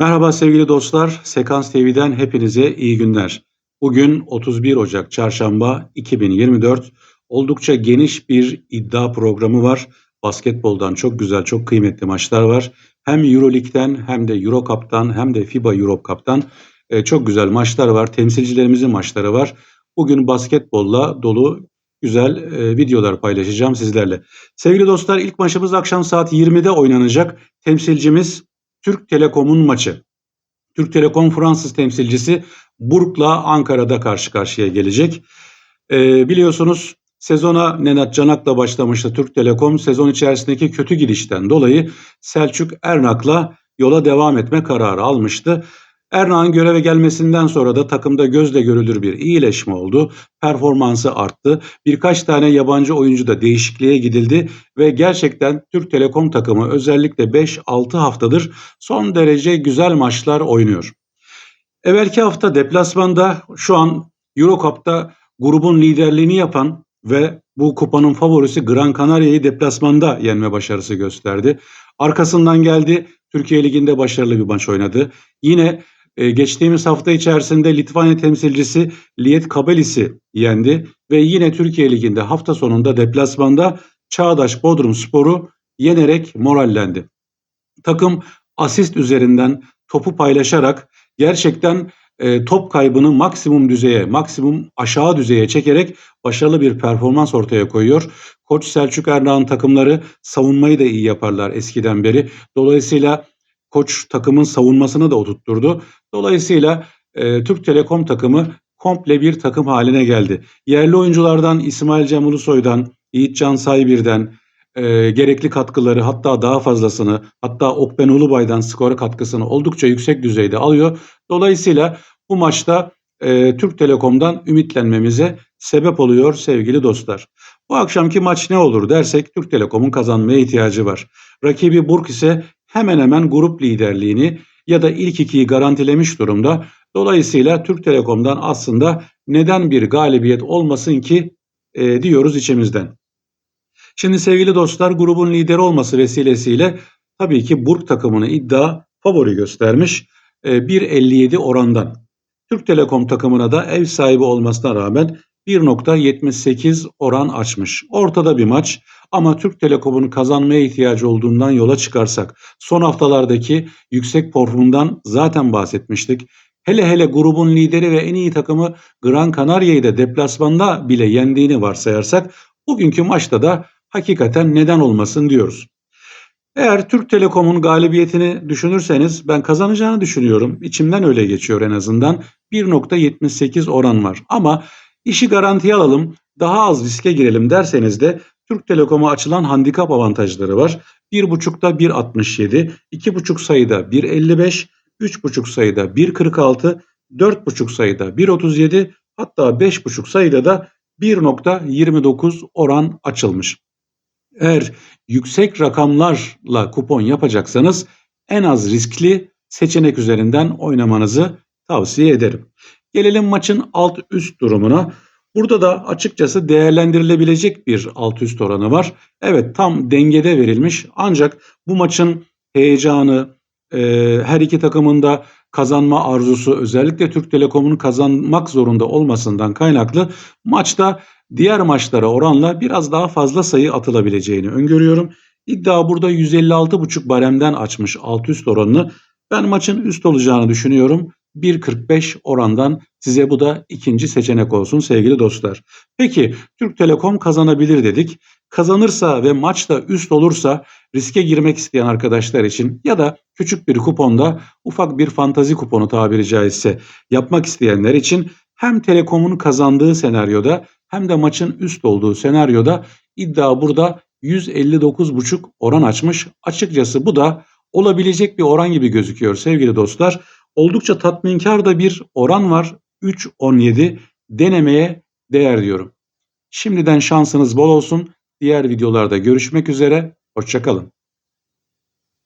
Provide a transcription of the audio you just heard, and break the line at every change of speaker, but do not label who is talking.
Merhaba sevgili dostlar, Sekans TV'den hepinize iyi günler. Bugün 31 Ocak Çarşamba 2024. Oldukça geniş bir iddia programı var. Basketboldan çok güzel, çok kıymetli maçlar var. Hem Euroleague'den hem de Euro Cup'tan hem de FIBA Europe Cup'tan e, çok güzel maçlar var. Temsilcilerimizin maçları var. Bugün basketbolla dolu güzel e, videolar paylaşacağım sizlerle. Sevgili dostlar ilk maçımız akşam saat 20'de oynanacak. Temsilcimiz Türk Telekom'un maçı. Türk Telekom Fransız temsilcisi Burg'la Ankara'da karşı karşıya gelecek. Ee, biliyorsunuz sezona Nenat Canak'la başlamıştı Türk Telekom. Sezon içerisindeki kötü gidişten dolayı Selçuk Ernak'la yola devam etme kararı almıştı. Ernak'ın göreve gelmesinden sonra da takımda gözle görülür bir iyileşme oldu. Performansı arttı. Birkaç tane yabancı oyuncu da değişikliğe gidildi ve gerçekten Türk Telekom takımı özellikle 5-6 haftadır son derece güzel maçlar oynuyor. Evvelki hafta deplasmanda şu an Eurocup'ta grubun liderliğini yapan ve bu kupanın favorisi Gran Canaria'yı deplasmanda yenme başarısı gösterdi. Arkasından geldi Türkiye Ligi'nde başarılı bir maç oynadı. Yine e, geçtiğimiz hafta içerisinde Litvanya temsilcisi Liet Kabelis'i yendi ve yine Türkiye Ligi'nde hafta sonunda deplasmanda Çağdaş Bodrum Spor'u yenerek morallendi. Takım asist üzerinden topu paylaşarak gerçekten e, top kaybını maksimum düzeye, maksimum aşağı düzeye çekerek başarılı bir performans ortaya koyuyor. Koç Selçuk Erdağ'ın takımları savunmayı da iyi yaparlar eskiden beri. Dolayısıyla koç takımın savunmasını da oturtturdu. Dolayısıyla e, Türk Telekom takımı komple bir takım haline geldi. Yerli oyunculardan İsmail Cem Ulusoy'dan, Yiğitcan Saybir'den e, gerekli katkıları hatta daha fazlasını hatta Okben Ulubay'dan skora katkısını oldukça yüksek düzeyde alıyor. Dolayısıyla bu maçta e, Türk Telekom'dan ümitlenmemize sebep oluyor sevgili dostlar. Bu akşamki maç ne olur dersek Türk Telekom'un kazanmaya ihtiyacı var. Rakibi Burk ise hemen hemen grup liderliğini ya da ilk ikiyi garantilemiş durumda. Dolayısıyla Türk Telekom'dan aslında neden bir galibiyet olmasın ki e, diyoruz içimizden. Şimdi sevgili dostlar grubun lideri olması vesilesiyle tabii ki Burk takımını iddia favori göstermiş e, 1.57 orandan. Türk Telekom takımına da ev sahibi olmasına rağmen 1.78 oran açmış. Ortada bir maç ama Türk Telekom'un kazanmaya ihtiyacı olduğundan yola çıkarsak son haftalardaki yüksek formundan zaten bahsetmiştik. Hele hele grubun lideri ve en iyi takımı Gran Canaria'yı da deplasmanda bile yendiğini varsayarsak bugünkü maçta da hakikaten neden olmasın diyoruz. Eğer Türk Telekom'un galibiyetini düşünürseniz ben kazanacağını düşünüyorum. İçimden öyle geçiyor en azından. 1.78 oran var. Ama işi garantiye alalım, daha az riske girelim derseniz de Türk Telekom'a açılan handikap avantajları var. 1.5'da 1.67, 2.5 sayıda 1.55, 3.5 sayıda 1.46, 4.5 sayıda 1.37 hatta 5.5 sayıda da 1.29 oran açılmış. Eğer yüksek rakamlarla kupon yapacaksanız en az riskli seçenek üzerinden oynamanızı tavsiye ederim. Gelelim maçın alt üst durumuna. Burada da açıkçası değerlendirilebilecek bir alt üst oranı var. Evet tam dengede verilmiş ancak bu maçın heyecanı, e, her iki takımın da kazanma arzusu özellikle Türk Telekom'un kazanmak zorunda olmasından kaynaklı maçta diğer maçlara oranla biraz daha fazla sayı atılabileceğini öngörüyorum. İddia burada 156,5 baremden açmış alt üst oranını. Ben maçın üst olacağını düşünüyorum. 1.45 orandan size bu da ikinci seçenek olsun sevgili dostlar. Peki Türk Telekom kazanabilir dedik. Kazanırsa ve maçta üst olursa riske girmek isteyen arkadaşlar için ya da küçük bir kuponda ufak bir fantazi kuponu tabiri caizse yapmak isteyenler için hem Telekom'un kazandığı senaryoda hem de maçın üst olduğu senaryoda iddia burada 159,5 oran açmış. Açıkçası bu da olabilecek bir oran gibi gözüküyor sevgili dostlar. Oldukça tatminkar da bir oran var. 3.17 denemeye değer diyorum. Şimdiden şansınız bol olsun. Diğer videolarda görüşmek üzere. Hoşçakalın.